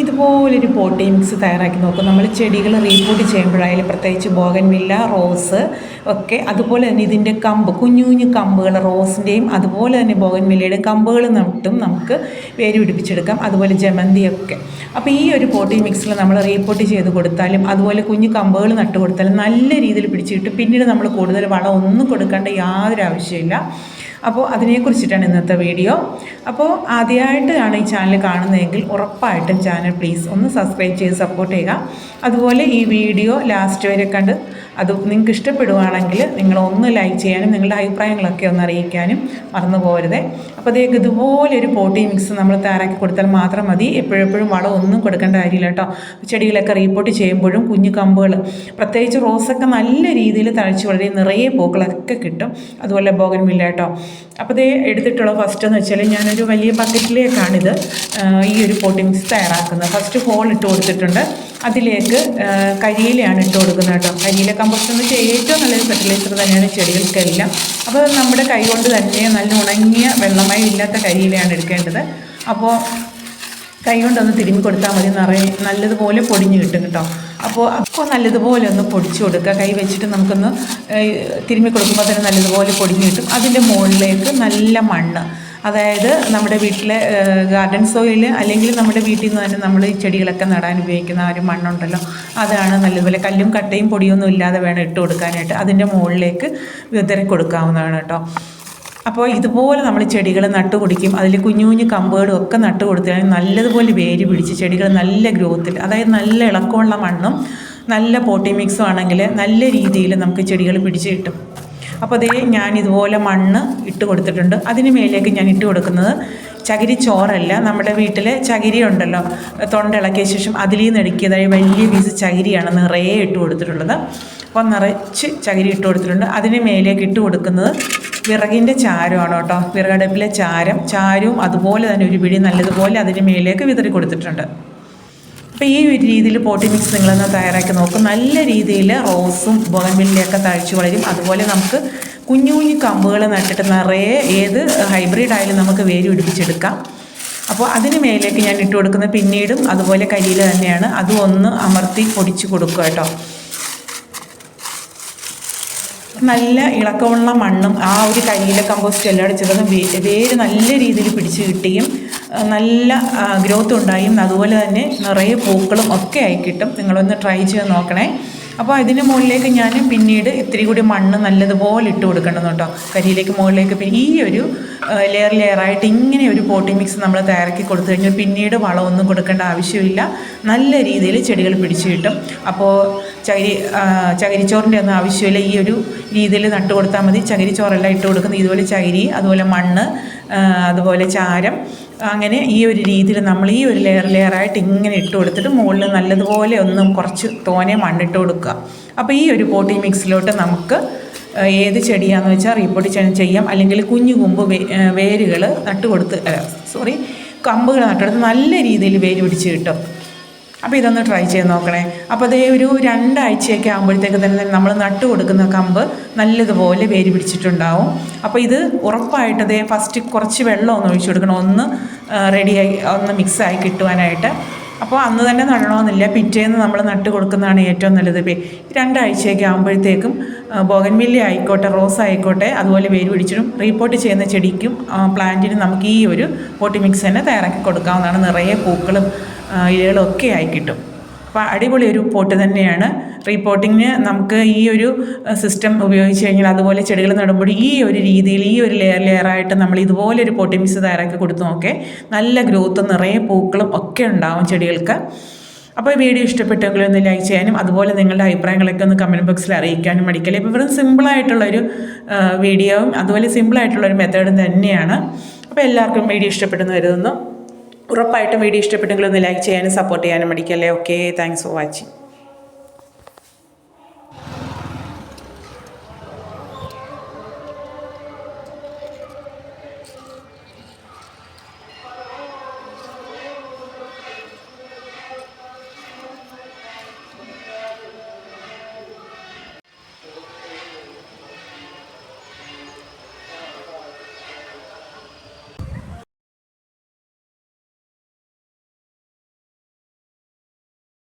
ഇതുപോലൊരു പോട്ടി മിക്സ് തയ്യാറാക്കി നോക്കും. നമ്മൾ ചെടികൾ റീപോട്ട് ചെയ്യുമ്പോഴായാലും പ്രത്യേകിച്ച് ബോഗൻവില്ല റോസ് ഒക്കെ അതുപോലെ തന്നെ ഇതിന്റെ കമ്പ് കുഞ്ഞു കുഞ്ഞു കമ്പുകൾ റോസിന്റെയും അതുപോലെ തന്നെ ബോഗൻവില്ലയുടെയും കമ്പുകൾ നട്ടും നമുക്ക് വേര് പിടിപ്പിച്ചെടുക്കാം. അതുപോലെ ജമന്തിയൊക്കെ. അപ്പോൾ ഈ ഒരു പോട്ടി മിക്സിൽ നമ്മൾ റീപോട്ട് ചെയ്ത് കൊടുത്താലും അതുപോലെ കുഞ്ഞു കമ്പുകൾ നട്ട് കൊടുത്താലും നല്ല രീതിയിൽ പിടിച്ചിട്ട് പിന്നീട് നമ്മൾ കൂടുതൽ വളം ഒന്നും കൊടുക്കേണ്ട യാതൊരു ആവശ്യമില്ല അപ്പോൾ അതിനെക്കുറിച്ചിട്ടാണ് ഇന്നത്തെ വീഡിയോ. അപ്പോൾ ആദ്യമായിട്ടാണ് ഈ ചാനൽ കാണുന്നതെങ്കിൽ ഉറപ്പായിട്ടും ചാനൽ പ്ലീസ് ഒന്ന് സബ്സ്ക്രൈബ് ചെയ്ത് സപ്പോർട്ട് ചെയ്യുക. അതുപോലെ ഈ വീഡിയോ ലാസ്റ്റ് വരെ കണ്ട് അത് നിങ്ങൾക്ക് ഇഷ്ടപ്പെടുവാണെങ്കിൽ നിങ്ങൾ ഒന്ന് ലൈക്ക് ചെയ്യാനും നിങ്ങളുടെ അഭിപ്രായങ്ങളൊക്കെ ഒന്ന് അറിയിക്കാനും മറന്നു പോകരുത്. അപ്പോൾ അതേ ഇതുപോലെ ഒരു പോട്ടി മിക്സ് നമ്മൾ തയ്യാറാക്കി കൊടുത്താൽ മാത്രം മതി. എപ്പോഴെപ്പോഴും വളം ഒന്നും കൊടുക്കേണ്ട കാര്യമില്ല കേട്ടോ. ചെടികളൊക്കെ റീപ്പോർട്ട് ചെയ്യുമ്പോഴും കുഞ്ഞു കമ്പുകൾ. പ്രത്യേകിച്ച് റോസൊക്കെ നല്ല രീതിയിൽ തഴച്ച് വളരെ നിറയെ പൂക്കളൊക്കെ കിട്ടും. അതുപോലെ ബോഗൻവില്ല കേട്ടോ അപ്പോൾ ഇതേ എടുത്തിട്ടുള്ള ഫസ്റ്റ് എന്ന് വെച്ചാൽ ഞാനൊരു വലിയ ബക്കറ്റിലേക്കാണിത് ഈ ഒരു പോട്ടി മിക്സ് തയ്യാറാക്കുന്നത്. ഫസ്റ്റ് ഹോൾ ഇട്ട് കൊടുത്തിട്ടുണ്ട്. അതിലേക്ക് കരിയിലയാണ് ഇട്ട് കൊടുക്കുന്നത് കേട്ടോ. കരിയില കമ്പോസ്റ്റ് എന്ന് വെച്ചാൽ ഏറ്റവും നല്ലൊരു ഫെർട്ടിലൈസർ തന്നെയാണ് ചെടികൾക്കെല്ലാം. അപ്പോൾ നമ്മുടെ കൈ കൊണ്ട് തന്നെ നല്ല ഉണങ്ങിയ വെള്ളമായി ഇല്ലാത്ത കരിയിലാണ് എടുക്കേണ്ടത്. അപ്പോൾ കൈ കൊണ്ടൊന്ന് തിരുമ്മി കൊടുത്താൽ മതി നിറയെ. നല്ലതുപോലെ പൊടിഞ്ഞ് കിട്ടും കേട്ടോ. അപ്പോൾ അപ്പോൾ നല്ലതുപോലെ ഒന്ന് പൊടിച്ച് കൊടുക്കുക. കൈ വെച്ചിട്ട് നമുക്കൊന്ന് തിരുമ്മി കൊടുക്കുമ്പോൾ തന്നെ നല്ലതുപോലെ പൊടിഞ്ഞ് കിട്ടും. അതിന്റെ മുകളിലേക്ക് നല്ല മണ്ണ് അതായത് നമ്മുടെ വീട്ടിലെ ഗാർഡൻ സോയിൽ അല്ലെങ്കിൽ നമ്മുടെ വീട്ടിൽ നിന്ന് തന്നെ നമ്മൾ ഈ ചെടികളൊക്കെ നടാൻ ഉപയോഗിക്കുന്ന ആ ഒരു മണ്ണുണ്ടല്ലോ. അതാണ് നല്ലതുപോലെ കല്ലും കട്ടയും പൊടിയൊന്നും ഇല്ലാതെ വേണം ഇട്ട് കൊടുക്കാനായിട്ട്. അതിന്റെ മുകളിലേക്ക് വിതറി കൊടുക്കാവുന്നതാണ് കേട്ടോ. അപ്പോൾ ഇതുപോലെ നമ്മൾ ചെടികൾ നട്ടു കുടിക്കും. അതിൽ കുഞ്ഞു കുഞ്ഞു കമ്പുകളും ഒക്കെ നട്ടു കൊടുത്താൽ നല്ലതുപോലെ വേര് പിടിച്ച് ചെടികൾ നല്ല ഗ്രോത്തിൽ അതായത് നല്ല ഇളക്കമുള്ള മണ്ണും നല്ല പോട്ടി മിക്സും ആണെങ്കിൽ നല്ല രീതിയിൽ നമുക്ക് ചെടികൾ പിടിച്ച് കിട്ടും. അപ്പോൾ അതേ ഞാൻ ഇതുപോലെ മണ്ണ് ഇട്ട് കൊടുത്തിട്ടുണ്ട്. അതിന് മേലേക്ക് ഞാൻ ഇട്ട് കൊടുക്കുന്നത് ചകിരി ചോറല്ല. നമ്മുടെ വീട്ടിൽ ചകിരി ഉണ്ടല്ലോ. തൊണ്ട ഇളക്കിയ ശേഷം അതിൽ നിന്ന് എടുക്കിയതായി വലിയ പീസ് ചകിരിയാണ് നിറയെ ഇട്ട് കൊടുത്തിട്ടുള്ളത്. അപ്പോൾ നിറച്ച് ചകിരി ഇട്ട് കൊടുത്തിട്ടുണ്ട്. അതിന് മേലേക്ക് ഇട്ട് കൊടുക്കുന്നത് വിറകിന്റെ ചാരമാണ് കേട്ടോ. വിറകടുപ്പിലെ ചാരം. ചാരവും അതുപോലെ തന്നെ ഒരു പിടി നല്ലതുപോലെ അതിന് മേലേക്ക് വിതറി കൊടുത്തിട്ടുണ്ട്. അപ്പോൾ ഈ ഒരു രീതിയിൽ പോട്ടി മിക്സ് നിങ്ങളൊന്ന് തയ്യാറാക്കി നോക്കും. നല്ല രീതിയിൽ റോസും ബോഗൻവില്ലയൊക്കെ തഴിച്ചു വളരും. അതുപോലെ നമുക്ക് കുഞ്ഞു കുഞ്ഞു കമ്പുകൾ നട്ടിട്ട് നിറയെ ഏത് ഹൈബ്രിഡ് ആയാലും നമുക്ക് വേര് പിടിപ്പിച്ചെടുക്കാം. അപ്പോൾ അതിന് മേലേക്ക് ഞാൻ ഇട്ട് കൊടുക്കുന്നത് പിന്നീടും അതുപോലെ കരിയിൽ തന്നെയാണ്. അതും ഒന്ന് അമർത്തി പൊടിച്ച് കൊടുക്കുക കേട്ടോ. നല്ല ഇളക്കമുള്ള മണ്ണും ആ ഒരു കരിയില കമ്പോസ്റ്റ് എല്ലാം അടിച്ചതും വേര് നല്ല രീതിയിൽ പിടിച്ച് കിട്ടുകയും നല്ല ഗ്രോത്ത് ഉണ്ടായും. അതുപോലെ തന്നെ നിറയെ പൂക്കളും ഒക്കെ ആയി കിട്ടും. നിങ്ങളൊന്ന് ട്രൈ ചെയ്ത് നോക്കണേ. അപ്പോൾ അതിന് മുകളിലേക്ക് ഞാൻ പിന്നീട് ഇത്തിരി കൂടി മണ്ണ് നല്ലതുപോലെ ഇട്ട് കൊടുക്കണം കേട്ടോ കരിയിലേക്ക് മുകളിലേക്ക് പിന്നെ ഈ ഒരു ലെയർ ലെയറായിട്ട് ഇങ്ങനെ ഒരു പോട്ടി മിക്സ് നമ്മൾ തയ്യാറാക്കി കൊടുത്തു കഴിഞ്ഞാൽ പിന്നീട് വളമൊന്നും കൊടുക്കേണ്ട ആവശ്യമില്ല. നല്ല രീതിയിൽ ചെടികൾ പിടിച്ചു കിട്ടും. അപ്പോൾ ചകിരി ചകിരിച്ചോറിന്റെ ഒന്നും ആവശ്യമില്ല. ഈ ഒരു രീതിയിൽ നട്ടുകൊടുത്താൽ മതി. ചകിരിച്ചോറെല്ലാം ഇട്ട് കൊടുക്കുന്നത്. ഇതുപോലെ ചകിരി അതുപോലെ മണ്ണ് അതുപോലെ ചാരം അങ്ങനെ ഈ ഒരു രീതിയിൽ നമ്മൾ ഈ ഒരു ലെയർ ലെയറായിട്ട് ഇങ്ങനെ ഇട്ട് കൊടുത്തിട്ട് മുകളിൽ നല്ലതുപോലെ ഒന്നും കുറച്ച് തോനെ മണ്ണിട്ട് കൊടുക്കുക. അപ്പോൾ ഈ ഒരു പോട്ടി മിക്സിലോട്ട് നമുക്ക് ഏത് ചെടിയാണെന്ന് വെച്ചാൽ റീപ്പോർട്ട് ചെയ്യാം. അല്ലെങ്കിൽ കുഞ്ഞു കുമ്പ് വേരുകൾ നട്ടുകൊടുത്ത് സോറി കമ്പുകൾ നട്ടുകൊടുത്ത് നല്ല രീതിയിൽ വേര് പിടിച്ച് കിട്ടും. അപ്പോൾ ഇതൊന്ന് ട്രൈ ചെയ്ത് നോക്കണേ. അപ്പോൾ അതേ ഒരു രണ്ടാഴ്ചയൊക്കെ ആകുമ്പോഴത്തേക്ക് തന്നെ നമ്മൾ നട്ട് കൊടുക്കുന്ന കമ്പ് നല്ലതുപോലെ വേര് പിടിച്ചിട്ടുണ്ടാവും. അപ്പോൾ ഇത് ഉറപ്പായിട്ട് അതേ ഫസ്റ്റ് കുറച്ച് വെള്ളം ഒന്ന് ഒഴിച്ചു കൊടുക്കണം. ഒന്ന് റെഡിയായി ഒന്ന് മിക്സായി കിട്ടുവാനായിട്ട്. അപ്പോൾ അന്ന് തന്നെ നടണമെന്നില്ല പിറ്റേന്ന് നമ്മൾ നട്ട് കൊടുക്കുന്നതാണ് ഏറ്റവും നല്ലത്. രണ്ടാഴ്ചയൊക്കെ ആകുമ്പോഴത്തേക്കും ബോഗൻവില്ല ആയിക്കോട്ടെ റോസ് ആയിക്കോട്ടെ അതുപോലെ വേര് പിടിച്ചിട്ടും റീപോർട്ട് ചെയ്യുന്ന ചെടിക്കും പ്ലാന്റിനും നമുക്ക് ഈ ഒരു പോട്ടി മിക്സ് തന്നെ തയ്യാറാക്കി കൊടുക്കാവുന്നതാണ്. നിറയെ പൂക്കളും ഇലകളൊക്കെ ആയി കിട്ടും. അപ്പോൾ അടിപൊളി ഒരു പോട്ട് തന്നെയാണ്. റീപോട്ടിങ്ങിന് നമുക്ക് ഈ ഒരു സിസ്റ്റം ഉപയോഗിച്ച് കഴിഞ്ഞാൽ അതുപോലെ ചെടികൾ നടുമ്പോൾ ഈ ഒരു രീതിയിൽ ഈ ഒരു ലെയർ ലെയറായിട്ട് നമ്മൾ ഇതുപോലെ ഒരു പോട്ടിംഗ് മിക്സ് തയ്യാറാക്കി കൊടുത്തു നോക്കെ നല്ല ഗ്രോത്തും നിറയെ പൂക്കളും ഒക്കെ ഉണ്ടാവും ചെടികൾക്ക്. അപ്പോൾ വീഡിയോ ഇഷ്ടപ്പെട്ടെങ്കിൽ ഒന്ന് ലൈക്ക് ചെയ്യാനും അതുപോലെ നിങ്ങളുടെ അഭിപ്രായങ്ങളൊക്കെ ഒന്ന് കമന്റ് ബോക്സിൽ അറിയിക്കാനും മടിക്കല്ലേ. ഇപ്പോൾ വെറും സിമ്പിളായിട്ടുള്ളൊരു വീഡിയോയും അതുപോലെ സിമ്പിളായിട്ടുള്ളൊരു മെത്തേഡും തന്നെയാണ്. അപ്പോൾ എല്ലാവർക്കും വീഡിയോ ഇഷ്ടപ്പെടുന്നു കരുതുന്നു. ഉറപ്പായിട്ടും വീഡിയോ ഇഷ്ടപ്പെട്ടെങ്കിൽ ഒന്ന് ലൈക്ക് ചെയ്യാനും സപ്പോർട്ട് ചെയ്യാനും മടിക്കല്ലേ? Okay thanks for watching